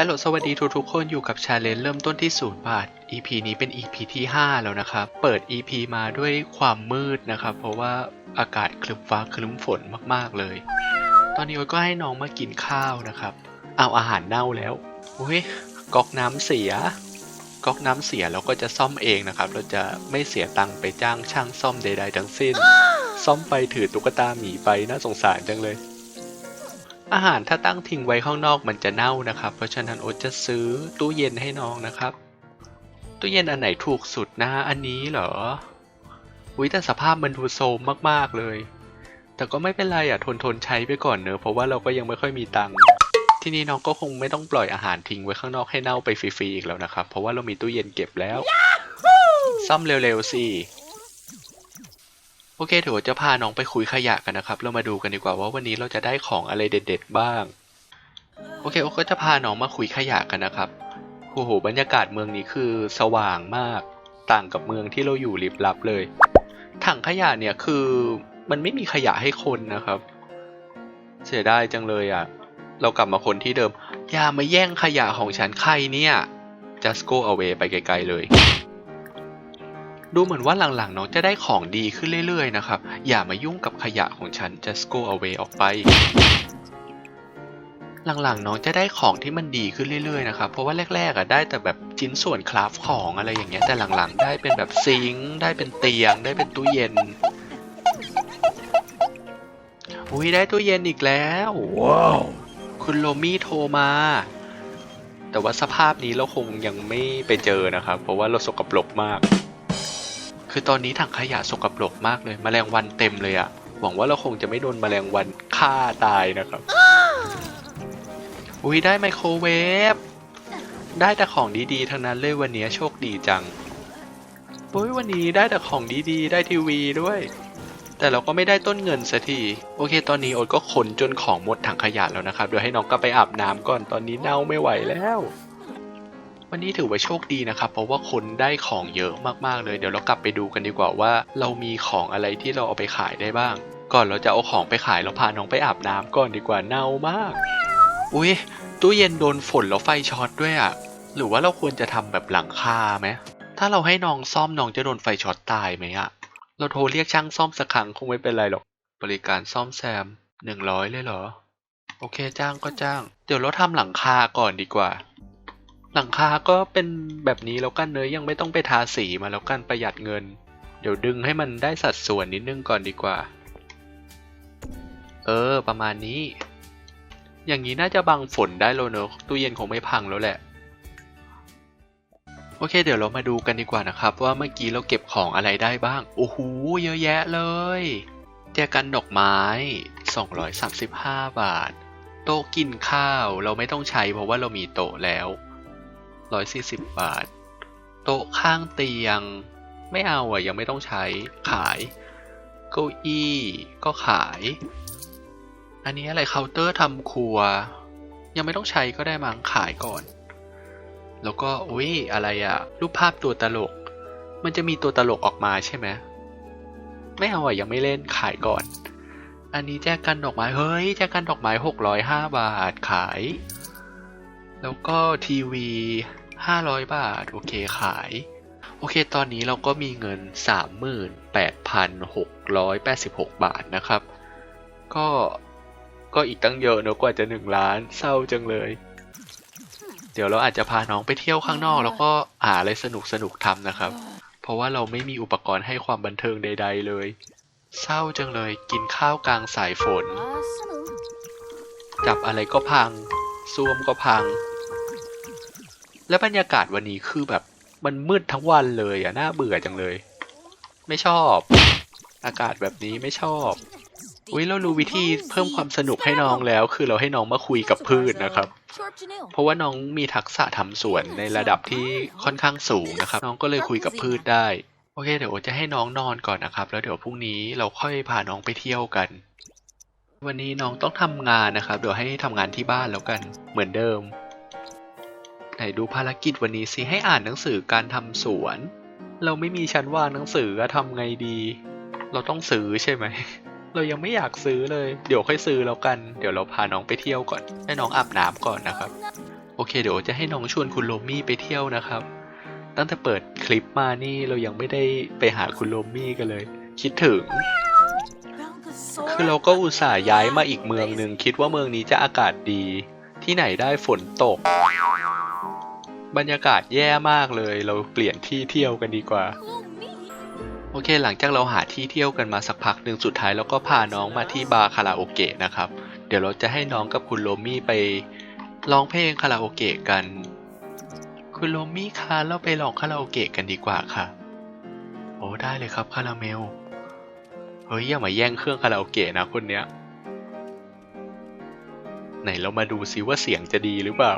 ฮัลโหลสวัสดีทุกๆคนอยู่กับชาเลนจ์เริ่มต้นที่ศูนย์บาท EP นี้เป็น EP ที่ 5 แล้วนะครับ เปิด EP มาด้วยความมืดนะครับ เพราะว่าอากาศคลึ้มฟ้าคลึ้มฝนมากๆเลย ตอนนี้ก็ให้น้องมากินข้าวนะครับ เอาอาหารเน่าแล้วอุ้ยก๊อกน้ำเสีย ก๊อกน้ำเสียเราก็จะซ่อมเองนะครับ เราจะไม่เสียตังค์ไปจ้างช่างซ่อมใด ๆ ทั้งสิ้น ซ่อมไปถือตุ๊กตาหมีไปน่าสงสารจังเลย อาหารถ้าตั้งทิ้งไว้ข้างนอกมันจะเน่านะครับ เพราะฉะนั้นโอ๊ตจะซื้อตู้เย็นให้น้องนะครับ ตู้เย็นอันไหนถูกสุดนะ อันนี้เหรออุ้ยแต่สภาพมันดูโทรมมากๆเลย แต่ก็ไม่เป็นไรอะทนทนๆใช้ไปก่อนเนอะเพราะว่าเราก็ยังไม่ค่อยมีตังค์ทีนี้น้องก็คงไม่ต้องปล่อยอาหารทิ้งไว้ข้างนอกให้เน่าไปฟรีๆอีกแล้วนะครับ เพราะว่าเรามีตู้เย็นเก็บแล้ว ซ่อมเร็วๆสิ โอเคเดี๋ยวจะพาน้องไปคุยขยะกันนะครับ เรามาดูกันดีกว่าว่าวันนี้เราจะได้ของอะไรเด็ด ๆ บ้าง โอเคโอก็จะพาน้องมาคุยขยะกันนะครับโอ้โหบรรยากาศเมืองนี้คือสว่างมาก ต่างกับเมืองที่เราอยู่ลิบลับเลย ถังขยะเนี่ยคือมันไม่มีขยะให้คนนะครับ เสียดายจังเลยอะ เรากลับมาคนที่เดิม อย่ามาแย่งขยะของฉันใครเนี่ย just go away ไปไกลๆเลย ดูเหมือนว่าหลังๆน้องจะได้ของดีขึ้นเรื่อยๆนะครับ อย่ามายุ่งกับขยะของฉัน just go away ออกไป หลังๆน้องจะได้ของที่มันดีขึ้นเรื่อยๆนะครับ เพราะว่าแรกๆอะได้แต่แบบชิ้นส่วนคราฟของอะไรอย่างเงี้ย แต่หลังๆ ได้เป็นแบบซิงค์ได้เป็นเตียง ได้เป็นตู้เย็น อุ้ยได้ตู้เย็นอีกแล้ว ว้าว คุณโลมี่โทรมาแต่ว่าสภาพนี้เราคงยังไม่ไปเจอนะครับ เพราะว่าเราสกปรกมาก คือตอนนี้ถังขยะสกปรกมากเลยมแมลงวันเต็มเลยอะหวังว่าเราคงจะไม่โดนมแมลงวันฆ่าตายนะครับ อุ้ยได้ไมโครเวฟได้แต่ของดีๆทั้งนั้นเลยวันนี้โชคดีจังอุ้ยวันนี้ได้แต่ของดีๆ ได้ทีวีด้วย แต่เราก็ไม่ได้ต้นเงินสักทีโอเค ตอนนี้โอ๊ตก็ขนจนของหมดถังขยะแล้วนะครับเดี๋ยวให้น้องก็ไปอาบน้ำก่อนตอนนี้เน่าไม่ไหวแล้ว วันนี้ถือว่าโชคดีนะครับ เพราะว่าคนได้ของเยอะมากๆเลย เดี๋ยวเรากลับไปดูกันดีกว่าว่า เรามีของอะไรที่เราเอาไปขายได้บ้าง ก่อนเราจะเอาของไปขายเราพาน้องไปอาบน้ำก่อนดีกว่าเน่ามาก อุ้ยตู้เย็นโดนฝนแล้วไฟช็อตด้วยอะ หรือว่าเราควรจะทำแบบหลังคาไหมถ้าเราให้น้องซ่อมน้องจะโดนไฟช็อตตายไหมอะ เราโทรเรียกช่างซ่อมสักครั้งคงไม่เป็นไรหรอก บริการซ่อมแซมหนึ่งร้อยเลยเหรอ โอเคจ้างก็จ้าง เดี๋ยวเราทำหลังคาก่อนดีกว่า หลังคาก็เป็นแบบนี้แล้วกันเนยยังไม่ต้องไปทาสีมาแล้วกันประหยัดเงิน เดี๋ยวดึงให้มันได้สัดส่วนนิดนึงก่อนดีกว่า เออ ประมาณนี้ อย่างนี้น่าจะบังฝนได้แล้วเนอะตู้เย็นคงไม่พังแล้วแหละ โอเค เดี๋ยวเรามาดูกันดีกว่านะครับ ว่าเมื่อกี้เราเก็บของอะไรได้บ้าง โอ้โหเยอะแยะเลย แจกันดอกไม้ 235 บาท โต๊ะกินข้าวเราไม่ต้องใช้เพราะว่าเรามีโต๊ะแล้ว 140 บาท โต๊ะข้างเตียง ไม่เอาอะ ยังไม่ต้องใช้ขายเก้าอี้ก็ขาย อันนี้อะไรเคาน์เตอร์ทำครัว ยังไม่ต้องใช้ก็ได้มั้งขายก่อน แล้วก็อุ้ยอะไรอะรูปภาพตัวตลก มันจะมีตัวตลกออกมาใช่ไหมไม่เอาอะยังไม่เล่นขายก่อน อันนี้แจกันดอกไม้ เฮ้ย แจกันดอกไม้หกร้อยห้าบาทขาย แล้วก็ทีวีห้าร้อยบาท โอเคขาย โอเค ตอนนี้เราก็มีเงินสามหมื่นแปดพันหกร้อยแปดสิบหกบาทนะครับ ก็ก็อีกตั้งเยอะเนอะกว่าจะหนึ่งล้านเศร้าจังเลย เดี๋ยวเราอาจจะพาน้องไปเที่ยวข้างนอก แล้วก็หาอะไรสนุกสนุกทำนะครับ เพราะว่าเราไม่มีอุปกรณ์ให้ความบันเทิงใด ๆ เลย เศร้าจังเลยกินข้าวกลางสายฝน จับอะไรก็พังซ่วมก็พัง และบรรยากาศวันนี้คือแบบมันมืดทั้งวันเลยอะน่าเบื่อจังเลย ไม่ชอบ อากาศแบบนี้ไม่ชอบอุ้ยเรารู้วิธีเพิ่มความสนุกให้น้องแล้ว คือเราให้น้องมาคุยกับพืชนะครับ เพราะว่าน้องมีทักษะทำสวนในระดับที่ค่อนข้างสูงนะครับ น้องก็เลยคุยกับพืชได้ โอเค เดี๋ยวจะให้น้องนอนก่อนนะครับ แล้วเดี๋ยวพรุ่งนี้เราค่อยพาน้องไปเที่ยวกัน วันนี้น้องต้องทำงานนะครับ เดี๋ยวให้ทำงานที่บ้านแล้วกันเหมือนเดิม ไหนดูภารกิจวันนี้สิให้อ่านหนังสือการทำสวน เราไม่มีชั้นวางหนังสือทำไงดี เราต้องซื้อใช่ไหม เรายังไม่อยากซื้อเลย เดี๋ยวค่อยซื้อแล้วกัน เดี๋ยวเราพาน้องไปเที่ยวก่อน ให้น้องอาบน้ำก่อนนะครับ โอเคเดี๋ยวจะให้น้องชวนคุณโรมี่ไปเที่ยวนะครับ ตั้งแต่เปิดคลิปมานี่เรายังไม่ได้ไปหาคุณโรมี่กันเลย คิดถึงคือเราก็อุตส่าห์ย้ายมาอีกเมืองหนึ่งคิดว่าเมืองนี้จะอากาศดี ที่ไหนได้ฝนตก บรรยากาศแย่มากเลย เราเปลี่ยนที่เที่ยวกันดีกว่า โอเค หลังจากเราหาที่เที่ยวกันมาสักพักหนึ่งสุดท้ายเราก็พาน้องมาที่บาร์คาราโอเกะนะครับ เดี๋ยวเราจะให้น้องกับคุณโรมี่ไปร้องเพลงคาราโอเกะกัน คุณโรมี่คะเราไปร้องคาราโอเกะกันดีกว่าค่ะ โอ้ได้เลยครับคาราเมล เฮ้ยอย่ามาแย่งเครื่องคาราโอเกะนะคนเนี้ย ไหนเรามาดูซิว่าเสียงจะดีหรือเปล่า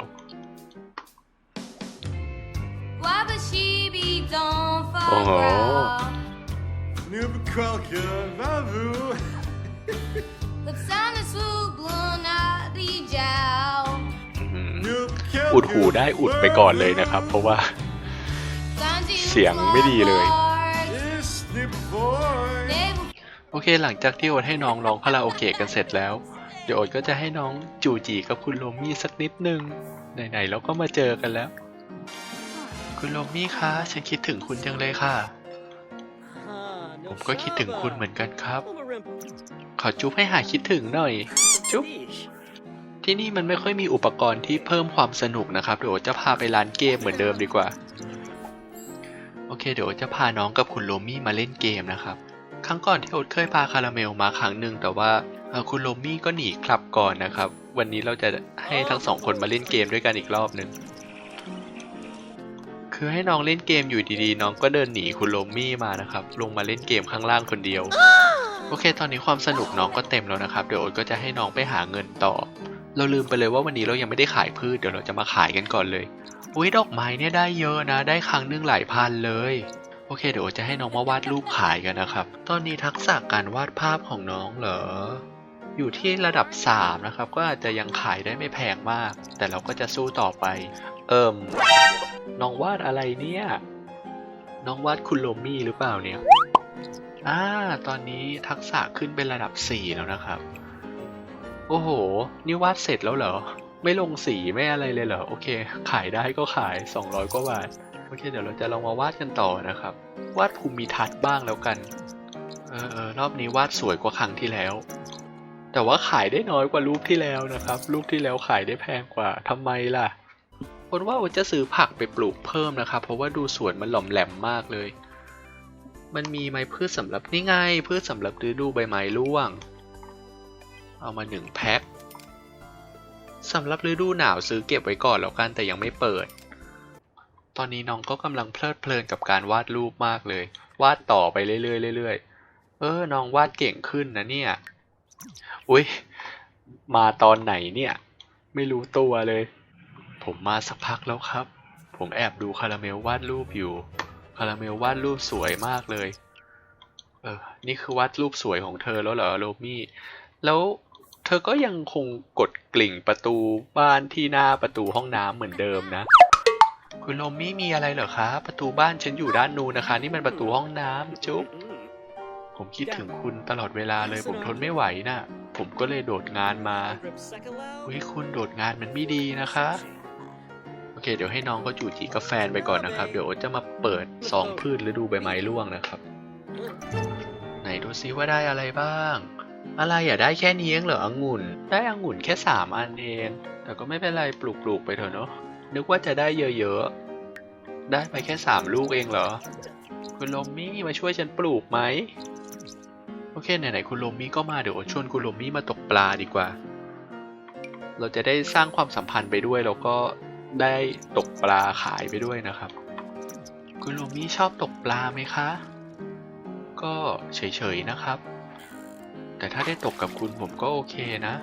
โอ้โห Nu bekalken van hoe. อืมอุดหูได้อุดไปก่อนเลยนะครับ เพราะว่าเสียงไม่ดีเลย Is de boy. โอเคหลังจากที่โอ๊ตให้น้องร้องคาราโอเกะกันเสร็จแล้ว เดี๋ยวโอ๊ตก็จะให้น้องจูจีกับคุณโรมี่สักนิดนึงไหนๆเราก็มาเจอกันแล้ว คุณโรมี่คะ ฉันคิดถึงคุณจังเลยค่ะ ผมก็คิดถึงคุณเหมือนกันครับ ขอจุ๊บให้หายคิดถึงหน่อย จุ๊บ ที่นี่มันไม่ค่อยมีอุปกรณ์ที่เพิ่มความสนุกนะครับ เดี๋ยวจะพาไปร้านเกมเหมือนเดิมดีกว่า โอเค เดี๋ยวจะพาน้องกับคุณโรมี่มาเล่นเกมนะครับ ครั้งก่อนที่โอ๊ตเคยพาคาราเมลมาครั้งหนึ่งแต่ว่าคุณโรมี่ก็หนีกลับก่อนนะครับ วันนี้เราจะให้ทั้งสองคนมาเล่นเกมด้วยกันอีกรอบหนึ่ง คือให้น้องเล่นเกมอยู่ดีๆ น้องก็เดินหนีคุณโรมี่มานะครับ ลงมาเล่นเกมข้างล่างคนเดียว โอเค ตอนนี้ความสนุกน้องก็เต็มแล้วนะครับ เดี๋ยวโอ๊ตก็จะให้น้องไปหาเงินต่อ เราลืมไปเลยว่าวันนี้เรายังไม่ได้ขายพืช เดี๋ยวเราจะมาขายกันก่อนเลย อุ้ยดอกไม้เนี่ยได้เยอะนะ ได้ครั้งหนึงหลายพันเลย โอเค เดี๋ยวโอ๊ตจะให้น้องมาวาดรูปขายกันนะครับ ตอนนี้ทักษะการวาดภาพของน้องเหรอ อยู่ที่ระดับ 3 นะครับ ก็อาจจะยังขายได้ไม่แพงมาก แต่เราก็จะสู้ต่อไป เอิม น้องวาดอะไรเนี่ย น้องวาดคุณโรมี่หรือเปล่าเนี่ย อ่า ตอนนี้ทักษะขึ้นเป็นระดับ 4 แล้วนะครับ โอ้โห นี่วาดเสร็จแล้วเหรอ ไม่ลงสีไม่อะไรเลยเหรอ โอเค ขายได้ก็ขาย 200 กว่าบาท โอเค เดี๋ยวเราจะลองมาวาดกันต่อนะครับ วาดภูมิทัศน์บ้างแล้วกัน เออเออรอบนี้วาดสวยกว่าครั้งที่แล้วแต่ว่าขายได้น้อยกว่ารูปที่แล้วนะครับ รูปที่แล้วขายได้แพงกว่าทำไมล่ะ คนว่าจะซื้อผักไปปลูกเพิ่มนะครับ เพราะว่าดูสวนมันหล่อมแหลมมากเลย มันมีไม้พืชสำหรับนี่ไงพืชสำหรับฤดูใบไม้ร่วง เอามาหนึ่งแพ็คสำหรับฤดูหนาวซื้อเก็บไว้ก่อนแล้วกันแต่ยังไม่เปิด ตอนนี้น้องก็กำลังเพลิดเพลินกับการวาดรูปมากเลย วาดต่อไปเรื่อยๆเรื่อยๆเออน้องวาดเก่งขึ้นนะเนี่ยอุ้ยมาตอนไหนเนี่ย ไม่รู้ตัวเลย ผมมาสักพักแล้วครับ ผมแอบดูคาราเมลวาดรูปอยู่ คาราเมลวาดรูปสวยมากเลย เออ นี่คือวาดรูปสวยของเธอแล้วเหรอโรมี่ แล้วเธอก็ยังคงกดกลิ่งประตูบ้านที่หน้าประตูห้องน้ำเหมือนเดิมนะ คุณโรมี่มีอะไรเหรอคะ ประตูบ้านฉันอยู่ด้านนู้นนะคะ นี่มันประตูห้องน้ำจุ๊บผมคิดถึงคุณตลอดเวลาเลยผมทนไม่ไหวน่ะผมก็เลยโดดงานมาอุ้ยคุณโดดงานมันไม่ดีนะคะ เคเดี๋ยวให้น้องก็จูจีกับแฟนไปก่อนนะครับ เดี๋ยวโอ๊ตจะมาเปิดซองพืชฤดูใบไม้ร่วงนะครับ ไหนดูซิว่าได้อะไรบ้าง อะไรอย่าได้แค่นี้เองเหรอองุ่น ได้องุ่นแค่สามอันเอง แต่ก็ไม่เป็นไรปลูกๆไปเถอะเนาะนึกว่าจะได้เยอะๆ ได้ไปแค่สามลูกเองเหรอ คุณโรมี่มาช่วยฉันปลูกไหมโอเคไหนๆคุณโรมี่ก็มาเดี๋ยวชวนคุณโรมี่มาตกปลาดีกว่า เราจะได้สร้างความสัมพันธ์ไปด้วยแล้วก็ ได้ตกปลาขายไปด้วยนะครับ คุณโรมี่ชอบตกปลาไหมคะ ก็เฉยๆนะครับ แต่ถ้าได้ตกกับคุณผมก็โอเคนะ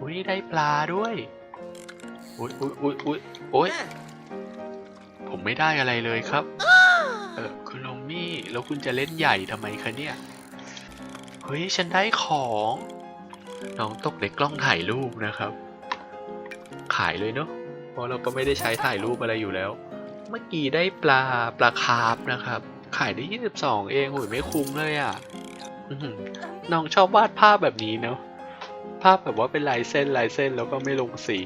อุ้ยได้ปลาด้วย อุ้ยอุ้ยอุ้ยอุ้ยโอ้ยผมไม่ได้อะไรเลยครับ เออคุณโรมี่แล้วคุณจะเล่นใหญ่ทำไมคะเนี่ย เฮ้ยฉันได้ของน้องตกในกล้องถ่ายรูปนะครับ ขายเลยเนาะ เพราะเราก็ไม่ได้ใช้ถ่ายรูปอะไรอยู่แล้ว เมื่อกี้ได้ปลาปลาคาร์ฟนะครับ ขายได้ 22 เองโอ้ยไม่คุ้มเลยอะน้องชอบวาดภาพแบบนี้เนาะภาพแบบว่าเป็นลายเส้นลายเส้นแล้วก็ไม่ลงสี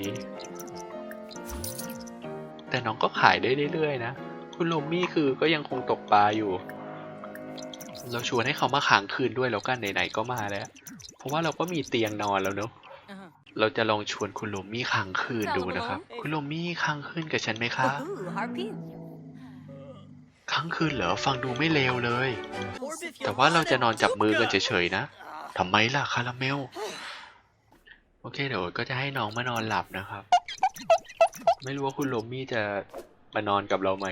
แต่น้องก็ขายได้เรื่อยๆนะ คุณโรมี่คือก็ยังคงตกปลาอยู่ เราชวนให้เขามาค้างคืนด้วยแล้วกันไหนๆก็มาแล้ว เพราะว่าเราก็มีเตียงนอนแล้วเนอะ เราจะลองชวนคุณโรมี่ค้างคืนดูนะครับ คุณโรมี่ค้างคืนกับฉันไหมคะ Ooh, harpy. ค้างคืนเหรอ ฟังดูไม่เลวเลย แต่ว่าเราจะนอนจับมือกันเฉยๆนะทำไมล่ะคาราเมล โอเคเดี๋ยวก็จะให้น้องมานอนหลับนะครับ ไม่รู้ว่าคุณโรมี่จะมานอนกับเราไหม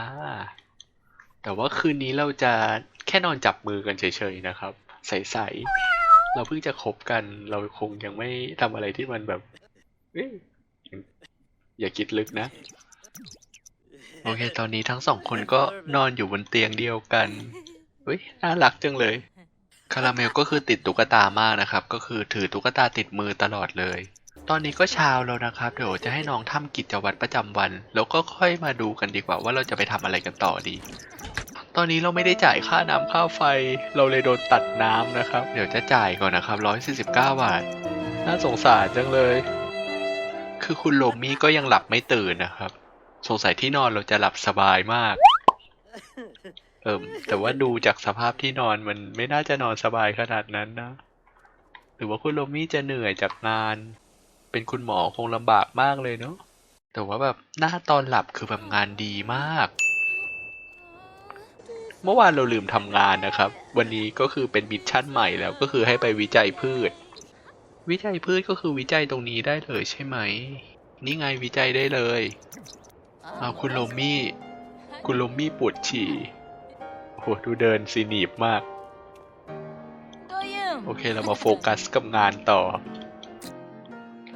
อ่าแต่ว่าคืนนี้เราจะแค่นอนจับมือกันเฉยๆนะครับ ใสๆ เราเพิ่งจะคบกัน เราคงยังไม่ทำอะไรที่มันแบบเอ๊ะอย่าคิดลึกนะ โอเค ตอนนี้ทั้งสองคนก็นอนอยู่บนเตียงเดียวกันเฮ้ยน่ารักจังเลย คาราเมลก็คือติดตุ๊กตามากนะครับ ก็คือถือตุ๊กตาติดมือตลอดเลย ตอนนี้ก็เช้าแล้วนะครับ เดี๋ยวจะให้น้องทำกิจวัตรประจำวัน แล้วก็ค่อยมาดูกันดีกว่าว่าเราจะไปทำอะไรกันต่อดี ตอนนี้เราไม่ได้จ่ายค่าน้ำค่าไฟ เราเลยโดนตัดน้ำนะครับ เดี๋ยวจะจ่ายก่อนนะครับ 149 บาท น่าสงสารจังเลย คือคุณโลมี่ก็ยังหลับไม่ตื่นนะครับ สงสัยที่นอนเราจะหลับสบายมาก เอิมแต่ว่าดูจากสภาพที่นอนมันไม่น่าจะนอนสบายขนาดนั้นนะ หรือว่าคุณโรมี่จะเหนื่อยจากงาน เป็นคุณหมอคงลำบากมากเลยเนาะ แต่ว่าแบบหน้าตอนหลับคือแบบงานดีมาก เมื่อวานเราลืมทำงานนะครับ วันนี้ก็คือเป็นมิชชั่นใหม่แล้วก็คือให้ไปวิจัยพืช วิจัยพืชก็คือวิจัยตรงนี้ได้เลยใช่ไหม นี่ไงวิจัยได้เลยอ้าวคุณโรมี่ คุณโรมี่ปวดฉี่โอ้โหดูเดินสีหนีบมาก Doyum. โอเคเรามาโฟกัสกับงานต่อ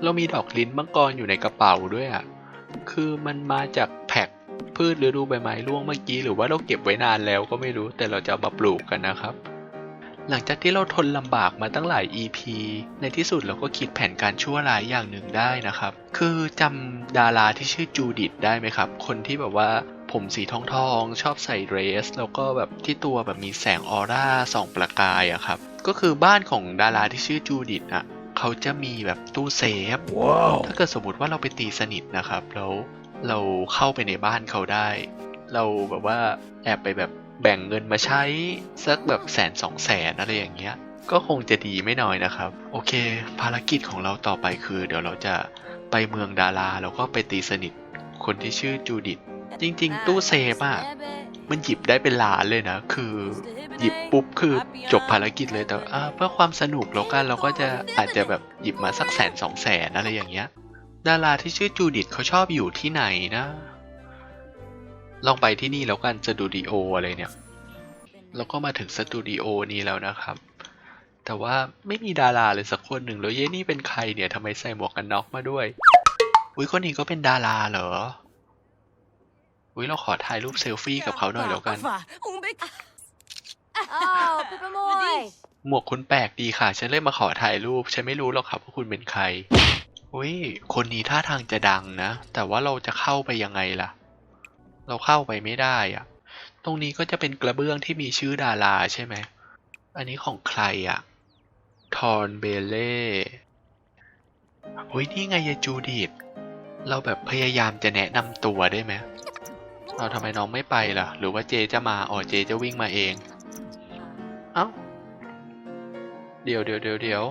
เรามีดอกลิ้นมังกรอยู่ในกระเป๋าด้วยอะ คือมันมาจากแพ็ค พืชฤดูใบไม้ร่วงเมื่อกี้หรือว่าเราเก็บไว้นานแล้วก็ไม่รู้แต่เราจะเอามาปลูกกันนะครับ หลังจากที่เราทนลำบากมาตั้งหลาย EP ในที่สุดเราก็คิดแผนการชั่วร้ายอย่างหนึ่งได้นะครับ คือจำดาราที่ชื่อจูดิตได้ไหมครับ คนที่แบบว่าผมสีทองทองๆชอบใส่เดรส แล้วก็แบบที่ตัวแบบมีแสงออร่าส่องประกายอะครับ ก็คือบ้านของดาราที่ชื่อจูดิตอะเขาจะมีแบบตู้เซฟถ้าเกิดสมมติว่าเราไปตีสนิทนะครับ แล้ว เราเข้าไปในบ้านเขาได้ เราแบบว่าแอบไปแบบแบ่งเงินมาใช้สักแบบแสนสองแสนอะไรอย่างเงี้ย ก็คงจะดีไม่น้อยนะครับ โอเค ภารกิจของเราต่อไปคือ เดี๋ยวเราจะไปเมืองดาราแล้วก็ไปตีสนิทคนที่ชื่อจูดิตจริง ๆ ตู้เซฟอะมันหยิบได้เป็นล้านเลยนะ คือ หยิบปุ๊บคือจบภารกิจเลยแต่เพื่อความสนุกแล้วกันเราก็จะอาจจะแบบหยิบมาสักแสนสองแสนอะไรอย่างเงี้ย ดาราที่ชื่อจูดิตเขาชอบอยู่ที่ไหนนะ ลองไปที่นี่แล้วกันสตูดิโออะไรเนี่ยเราก็มาถึงสตูดิโอนี้แล้วนะครับ แต่ว่าไม่มีดาราเลยสักคนหนึ่งแล้วเย่นี่เป็นใครเนี่ยทำไมใส่หมวกกันน็อกมาด้วย อุ้ยคนนี้ก็เป็นดาราเหรอ อุ้ยเราขอถ่ายรูปเซลฟี่กับเขาหน่อยแล้วกัน Oh, Pippa Moy. หมวกคุณแปลกดีค่ะ ฉันเลยมาขอถ่ายรูป ฉันไม่รู้หรอกครับว่าคุณเป็นใคร อุ้ย คนนี้ท่าทางจะดังนะ แต่ว่าเราจะเข้าไปยังไงล่ะ เราเข้าไปไม่ได้อะตรงนี้ก็จะเป็นกระเบื้องที่มีชื่อดาราใช่ไหม อันนี้ของใครอะทอนเบเล่อุ้ยนี่ไงยาจูดิตเราแบบพยายามจะแนะนำตัวได้ไหมเราทำไมน้องไม่ไปล่ะ หรือว่าเจจะมาอ๋อเจจะวิ่งมาเอง เอ้า เดี๋ยวเดี๋ยวเดี๋ยวเดี๋ยว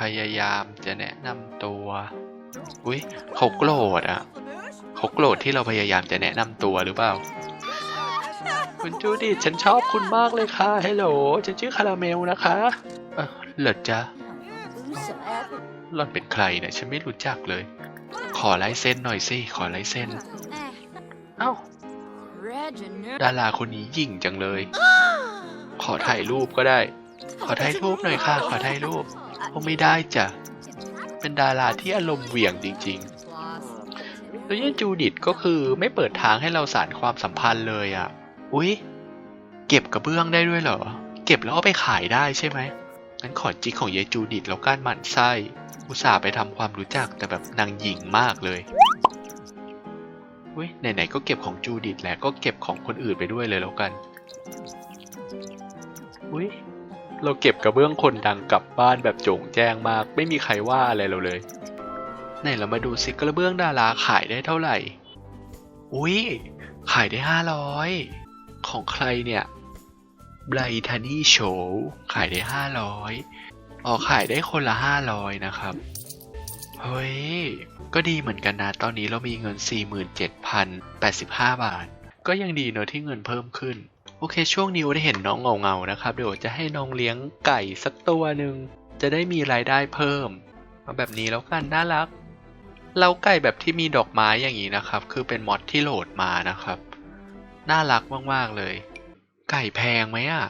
พยายามจะแนะนำตัว อุ้ยเขาโกรธอะเขาโกรธที่เราพยายามจะแนะนำตัวหรือเปล่า คุณจูดิฉันชอบคุณมากเลยค่ะฮัลโหลฉันชื่อคาราเมลนะคะเออเหรอจ๊ะหล่อนเป็นใครเนี่ยฉันไม่รู้จักเลย ขอลายเซ็นหน่อยสิ ขอลายเซ็นเอ้า ดาราคนนี้ยิ่งจังเลย ขอถ่ายรูปก็ได้ ขอถ่ายรูปหน่อยค่ะ ขอถ่ายรูป โอ้ไม่ได้จ้ะ เป็นดาราที่อารมณ์เหวี่ยงจริงๆแล้วยังจูดิตก็คือไม่เปิดทางให้เราสานความสัมพันธ์เลยอะ อุ๊ย เก็บกระเบื้องได้ด้วยเหรอ เก็บแล้วเอาไปขายได้ใช่ไหมงั้นขอจิกของยายจูดิตแล้วก้านหมั่นไส้ อุตส่าห์ไปทำความรู้จักแต่แบบนางหญิงมากเลยอุ๊ยไหนๆก็เก็บของจูดิตแล้วก็เก็บของคนอื่นไปด้วยเลยแล้วกัน อุ๊ย เราเก็บกระเบื้องคนดังกลับบ้านแบบโจ่งแจ้งมาก ไม่มีใครว่าอะไรเราเลย ไหนเรามาดูซิกระเบื้องดาราขายได้เท่าไหร่ อุ้ยขายได้ห้าร้อยของใครเนี่ยไบรทันี่โชว์ขายได้ห้าร้อยอ๋อขายได้คนละห้าร้อยนะครับ เฮ้ย ก็ดีเหมือนกันนะ ตอนนี้เรามีเงิน 47,085 บาท ก็ยังดีเนอะที่เงินเพิ่มขึ้น โอเค ช่วงนี้ได้เห็นน้องเงาๆนะครับ เดี๋ยวจะให้น้องเลี้ยงไก่สักตัวหนึ่งจะได้มีรายได้เพิ่มเอาแบบนี้แล้วกันน่ารัก เราไก่แบบที่มีดอกไม้อย่างนี้นะครับ คือเป็นมอดที่โหลดมานะครับ น่ารักมากๆเลย ไก่แพงไหมอะ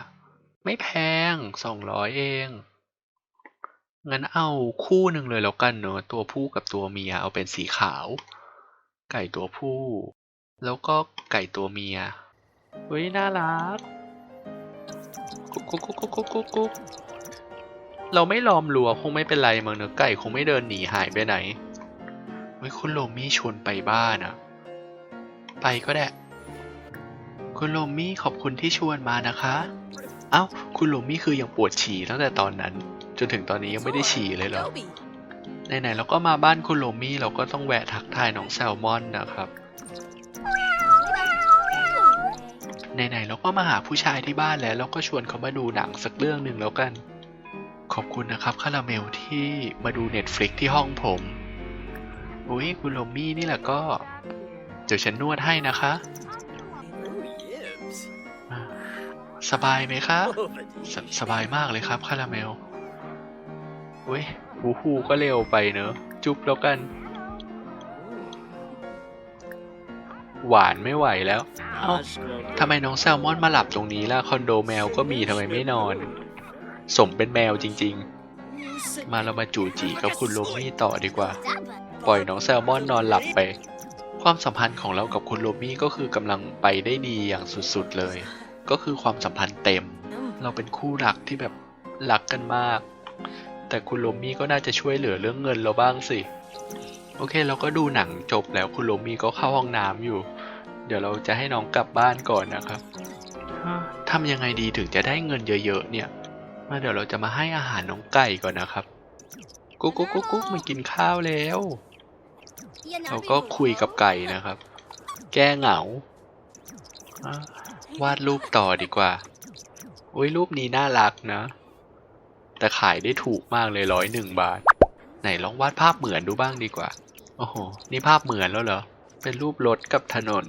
ไม่แพง200เอง งั้นเอาคู่หนึ่งเลยแล้วกันเนอะตัวผู้กับตัวเมียเอาเป็นสีขาว ไก่ตัวผู้ แล้วก็ไก่ตัวเมีย เฮ้ยน่ารักกุ๊กกุ๊กกุ๊กกุ๊กกุ๊กกุ๊กเราไม่ล้อมรัวคงไม่เป็นไรมั้งเนอะไก่คงไม่เดินหนีหายไปไหนเฮ้ยคุณโลมี่ชวนไปบ้านอะไปก็ได้ คุณโลมี่ขอบคุณที่ชวนมานะคะ เอ้า คุณโลมี่คือยังปวดฉี่ตั้งแต่ตอนนั้น จนถึงตอนนี้ยังไม่ได้ฉี่เลยเหรอ ไหนๆเราก็มาบ้านคุณโลมี่เราก็ต้องแวะทักทายน้องแซลมอนนะครับ ไหนๆเราก็มาหาผู้ชายที่บ้านแล้วเราก็ชวนเขามาดูหนังสักเรื่องหนึ่งแล้วกัน ขอบคุณนะครับคาราเมลที่มาดู Netflix ที่ห้องผมอุ้ยคุณโลมี่นี่แหละก็ เดี๋ยวฉันนวดให้นะคะ สบายไหมคะสสบายมากเลยครับคาราเมลอุ้ยฮูฮูก็เร็วไปเนอะ จุ๊บแล้วกัน หวานไม่ไหวแล้ว เอ้าทำไมน้องแซลมอนมาหลับตรงนี้ล่ะ คอนโดแมวก็มีทำไมไม่นอน สมเป็นแมวจริง ๆ มาเรามาจู่จีกับคุณโรมี่ต่อดีกว่า ปล่อยน้องแซลมอนนอนหลับไป ความสัมพันธ์ของเรากับคุณโรมี่ก็คือกำลังไปได้ดีอย่างสุดๆเลย ก็คือความสัมพันธ์เต็ม เราเป็นคู่รักที่แบบรักกันมาก แต่คุณโรมี่ก็น่าจะช่วยเหลือเรื่องเงินเราบ้างสิโอเค เราก็ดูหนังจบแล้วคุณโรมี่ก็เข้าห้องน้ำอยู่ เดี๋ยวเราจะให้น้องกลับบ้านก่อนนะครับทำยังไงดีถึงจะได้เงินเยอะๆเนี่ย มาเดี๋ยวเราจะมาให้อาหารน้องไก่ก่อนนะครับ กุ๊กกุ๊กกุ๊กกุ๊กมากินข้าวแล้ว เราก็คุยกับไก่นะครับ แก้เหงาอะวาดรูปต่อดีกว่า อุ้ยรูปนี้น่ารักนะ แต่ขายได้ถูกมากเลยร้อยหนึ่งบาท ไหนลองวาดภาพเหมือนดูบ้างดีกว่า โอ้โห นี่ภาพเหมือนแล้วเหรอ เป็นรูปรถกับถนน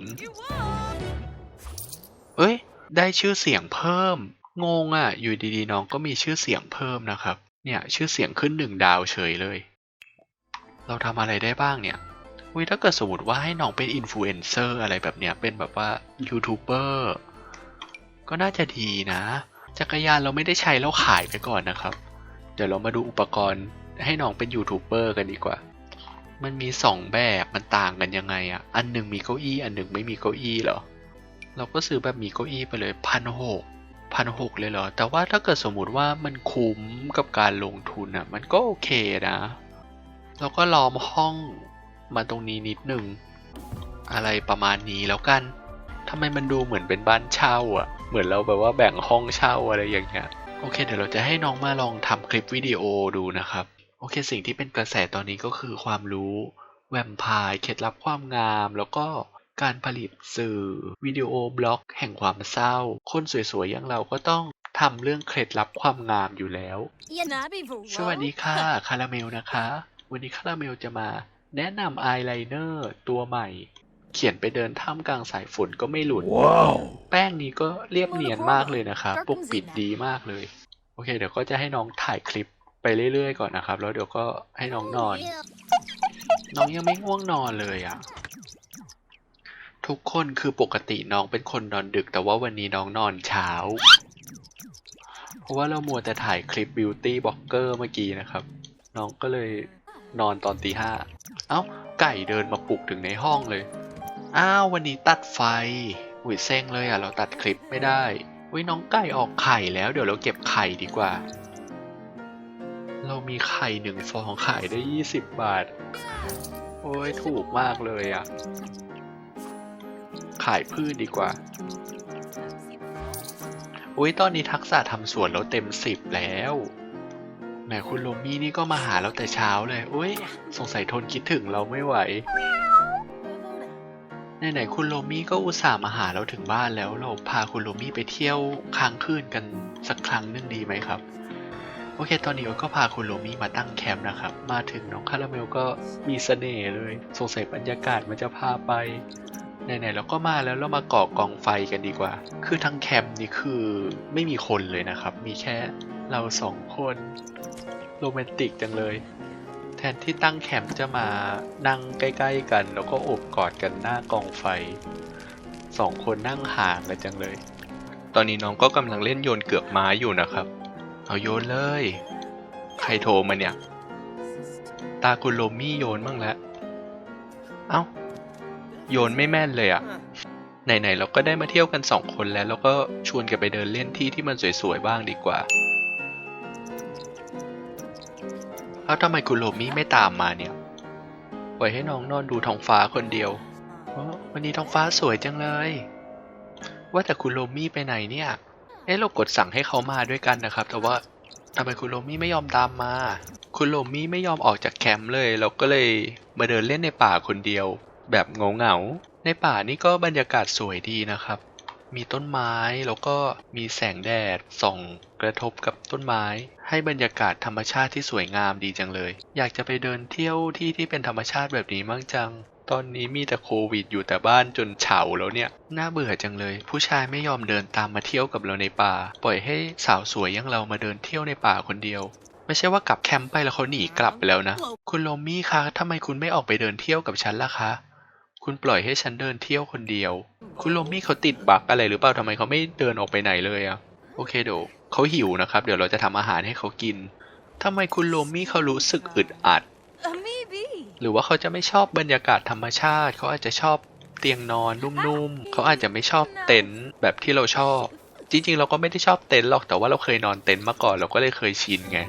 เอ้ย ได้ชื่อเสียงเพิ่ม งงอะ อยู่ดีๆน้องก็มีชื่อเสียงเพิ่มนะครับ เนี่ยชื่อเสียงขึ้นหนึ่งดาวเฉยเลย เราทำอะไรได้บ้างเนี่ยอุ้ยถ้าเกิดสมมติว่าให้น้องเป็นอินฟลูเอนเซอร์อะไรแบบเนี้ย เป็นแบบว่ายูทูบเบอร์ก็น่าจะดีนะ จักรยานเราไม่ได้ใช้แล้วขายไปก่อนนะครับ เดี๋ยวเรามาดูอุปกรณ์ให้น้องเป็นยูทูบเบอร์กันดีกว่า มันมีสองแบบมันต่างกันยังไงอะอันหนึ่งมีเก้าอี้ อันหนึ่งไม่มีเก้าอี้เหรอ เราก็ซื้อแบบมีเก้าอี้ไปเลยพันหกพันหกเลยเหรอ แต่ว่าถ้าเกิดสมมุติว่ามันคุ้มกับการลงทุนอะมันก็โอเคนะเราก็ล้อมห้องมาตรงนี้นิดหนึ่งอะไรประมาณนี้แล้วกันทำไมมันดูเหมือนเป็นบ้านเช่าอะเหมือนเราแบบว่าแบ่งห้องเช่าอะไรอย่างเงี้ย โอเค เดี๋ยวเราจะให้น้องมาลองทำคลิปวิดีโอดูนะครับ โอเค สิ่งที่เป็นกระแสตอนนี้ก็คือความรู้ แวมไพร์เคล็ดลับความงาม แล้วก็การผลิตสื่อ วิดีโอบล็อก แห่งความเศร้า คนสวยๆอย่างเราก็ต้องทำเรื่องเคล็ดลับความงามอยู่แล้ว สวัสดีค่ะ คาราเมลนะคะ วันนี้คาราเมลจะมาแนะนำอายไลเนอร์ตัวใหม่ เขียนไปเดินท่ามกลางสายฝนก็ไม่หลุด Wow. แป้งนี้ก็เรียบเนียนมากเลยนะครับปกปิดดีมากเลย โอเค เดี๋ยวก็จะให้น้องถ่ายคลิป ไปเรื่อยๆก่อนนะครับ แล้วเดี๋ยวก็ให้น้องนอน น้องยังไม่ง่วงนอนเลยอะ ทุกคนคือปกติน้องเป็นคนนอนดึก แต่ว่าวันนี้น้องนอนเช้า เพราะว่าเรามัวแต่ถ่ายคลิปบิวตี้บล็อกเกอร์เมื่อกี้นะครับ น้องก็เลยนอนตอนตีห้า เอ้า ไก่เดินมาปลุกถึงในห้องเลย อ้าว วันนี้ตัดไฟหุยเซ็งเลยอะ เราตัดคลิปไม่ได้อุ้ยน้องไก่ออกไข่แล้ว เดี๋ยวเราเก็บไข่ดีกว่า เรามีไข่หนึ่งฟองขายได้ยี่สิบบาท โอ้ยถูกมากเลยอะ ขายพืชดีกว่าอุ้ยตอนนี้ทักษะทำสวนเราเต็มสิบแล้วแหมคุณโรมี่นี่ก็มาหาเราแต่เช้าเลยอุ้ยสงสัยทนคิดถึงเราไม่ไหวไหนๆคุณโรมี่ก็อุตส่าห์มาหาเราถึงบ้านแล้วเราพาคุณโรมี่ไปเที่ยวค้างคืนกันสักครั้งนึงดีไหมครับ โอเค ตอนนี้ก็พาคุณโรมี่มาตั้งแคมป์นะครับ มาถึงน้องคาราเมลก็มีเสน่ห์เลย สงสัยบรรยากาศมันจะพาไป ไหนๆเราก็มาแล้วเรามาก่อกองไฟกันดีกว่า คือทั้งแคมป์นี่คือไม่มีคนเลยนะครับ มีแค่เราสองคนโรแมนติกจังเลย แทนที่ตั้งแคมป์จะมานั่งใกล้ๆกัน แล้วก็อบกอดกันหน้ากองไฟสองคนนั่งห่างกันจังเลย ตอนนี้น้องก็กำลังเล่นโยนเกือกไม้อยู่นะครับ เอาโยนเลย ใครโทรมาเนี่ย ตาคุณโรมี่โยนบ้างแล้ว เอ้า โยนไม่แม่นเลยอะ่ะไหนๆเราก็ได้มาเที่ยวกันสองคนแล้ว แล้วก็ชวนกันไปเดินเล่นที่ที่มันสวยๆบ้างดีกว่าเอ้าทำไมคุณโรมี่ไม่ตามมาเนี่ยปล่อยให้น้องนอนดูท้องฟ้าคนเดียววันนี้ท้องฟ้าสวยจังเลย ว่าแต่คุณโรมี่ไปไหนเนี่ย เอ๊ะเรากดสั่งให้เขามาด้วยกันนะครับ แต่ว่าทำไมคุณโรมี่ไม่ยอมตามมา คุณโรมี่ไม่ยอมออกจากแคมป์เลย เราก็เลยมาเดินเล่นในป่าคนเดียว แบบเหงาในป่านี่ก็บรรยากาศสวยดีนะครับ มีต้นไม้แล้วก็มีแสงแดดส่องกระทบกับต้นไม้ ให้บรรยากาศธรรมชาติที่สวยงามดีจังเลย อยากจะไปเดินเที่ยวที่ที่เป็นธรรมชาติแบบนี้มั่งจัง ตอนนี้มีแต่โควิดอยู่แต่บ้านจนเฉาแล้วเนี่ย น่าเบื่อจังเลย ผู้ชายไม่ยอมเดินตามมาเที่ยวกับเราในป่า ปล่อยให้สาวสวยอย่างเรามาเดินเที่ยวในป่าคนเดียว ไม่ใช่ว่ากลับแคมป์ไปแล้วเขาหนีกลับไปแล้วนะ คุณโรมี่คะทำไมคุณไม่ออกไปเดินเที่ยวกับฉันล่ะคะ คุณปล่อยให้ฉันเดินเที่ยวคนเดียว คุณโรมี่เขาติดบักอะไรหรือเปล่าทำไมเขาไม่เดินออกไปไหนเลยอะโอเคเดี๋ยวเขาหิวนะครับ เดี๋ยวเราจะทำอาหารให้เขากินทำไมคุณโรมี่เขารู้สึกอึดอัด Uh, maybe. หรือว่าเขาจะไม่ชอบบรรยากาศธรรมชาติ เขาอาจจะชอบเตียงนอนนุ่มๆ เขาอาจจะไม่ชอบเต็นท์แบบที่เราชอบ จริงๆ เราก็ไม่ได้ชอบเต็นท์หรอกแต่ว่าเราเคยนอนเต็นท์มาก่อนเราก็เลยเคยชินไง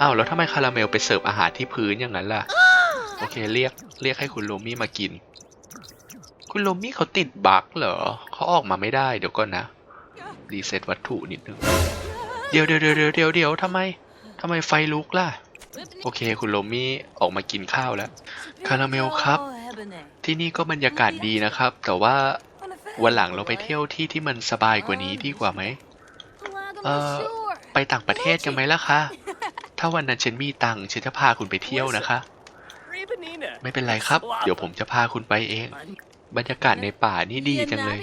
อ้าวแล้วทำไมคาราเมลไปเสิร์ฟอาหารที่พื้นอย่างนั้นล่ะ โอเคเรียกเรียกให้คุณโรมี่มากิน คุณโรมี่เขาติดบั๊กเหรอเขาออกมาไม่ได้เดี๋ยวก่อนนะรีเซ็ตวัตถุนิดนึงเดี๋ยวเดี๋ยวเดี๋ยวเดี๋ยวเดี๋ยวเดี๋ยวทำไมทำไมไฟลุกล่ะ โอเค คุณโรมี่ออกมากินข้าวแล้ว คาราเมลครับ ที่นี่ก็บรรยากาศดีนะครับ แต่ว่าวันหลังเราไปเที่ยวที่ที่มันสบายกว่านี้ดีกว่าไหมเอ่อไปต่างประเทศกันไหมล่ะคะ ถ้าวันนั้นฉันมีตังค์ฉันจะพาคุณไปเที่ยวนะคะ ไม่เป็นไรครับ เดี๋ยวผมจะพาคุณไปเอง บรรยากาศในป่านี่ดีจังเลย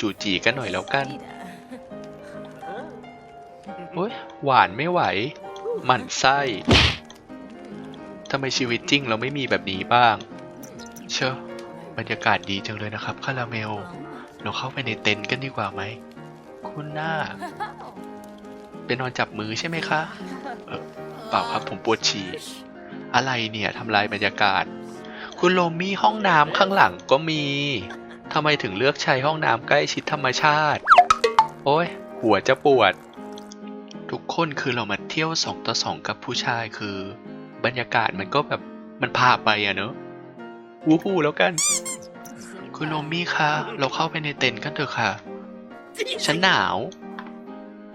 จูจีกันหน่อยแล้วกันโอ้ยหวานไม่ไหว หมั่นไส้ทำไมชีวิตจริงเราไม่มีแบบนี้บ้าง เชอะบรรยากาศดีจังเลยนะครับคาราเมล เราเข้าไปในเต็นท์กันดีกว่าไหม คุณหน้า เป็นนอนจับมือใช่ไหมคะ เออเปล่าครับผมปวดฉี่ อะไรเนี่ยทำลายบรรยากาศ คุณโรมี่ห้องน้ำข้างหลังก็มี ทำไมถึงเลือกใช้ห้องน้ำใกล้ชิดธรรมชาติ โอ้ยหัวจะปวด ทุกคนคือเรามาเที่ยวสองต่อสองกับผู้ชายคือ บรรยากาศมันก็แบบมันพาไปอะเนอะวู้ฮู้แล้วกัน คุณโรมี่คะเราเข้าไปในเต็นท์กันเถอะค่ะ ฉันหนาว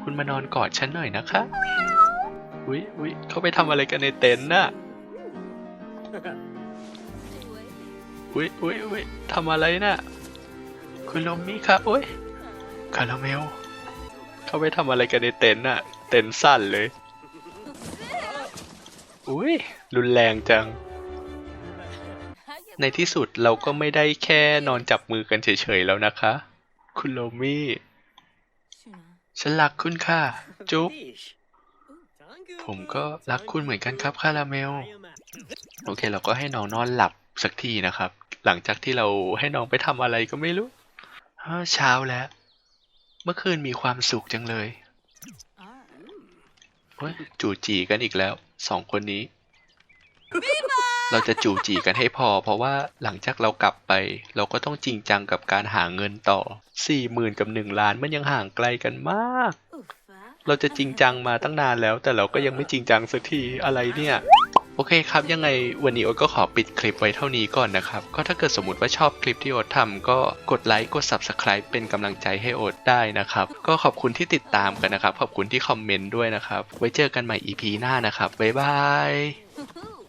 คุณมานอนกอดฉันหน่อยนะคะอุ๊ยอุ๊ยเขาไปทำอะไรกันในเต็นท์น่ะอุ๊ยอุ๊ยอุ๊ยทำอะไรน่ะ คุณโรมี่คะอุ๊ยคาราเมลเขาไปทำอะไรกันในเต็นท์น่ะ เต็นสั่นเลย อุ๊ยรุนแรงจัง ในที่สุดเราก็ไม่ได้แค่นอนจับมือกันเฉยๆแล้วนะคะ คุณโรมี่ฉันรักคุณค่ะ จุ๊บ ผมก็รักคุณเหมือนกันครับคาราเมล โอเค เราก็ให้น้องนอนหลับสักทีนะครับ หลังจากที่เราให้น้องไปทำอะไรก็ไม่รู้อ้าเช้าแล้ว เมื่อคืนมีความสุขจังเลย จู่จีกันอีกแล้วสองคนนี้ เราจะจู่จีกันให้พอ เพราะว่าหลังจากเรากลับไป เราก็ต้องจริงจังกับการหาเงินต่อสี่หมื่นกับหนึ่งล้านมันยังห่างไกลกันมาก เราจะจริงจังมาตั้งนานแล้ว แต่เราก็ยังไม่จริงจังสักทีอะไรเนี่ยโออเคครับ ยังไงวันนี้โอ๊ตก็ขอปิดคลิปไว้เท่านี้ก่อนนะครับ ก็ถ้าเกิดสมมติว่าชอบคลิปที่โอ๊ตทำก็กดไลค์ กด Subscribe เป็นกำลังใจให้โอ๊ตได้นะครับ ก็ขอบคุณที่ติดตามกันนะครับ ขอบคุณที่คอมเมนต์ด้วยนะครับ ไว้เจอกันใหม่ EP หน้านะครับ บ๊ายบาย Hoo-hoo.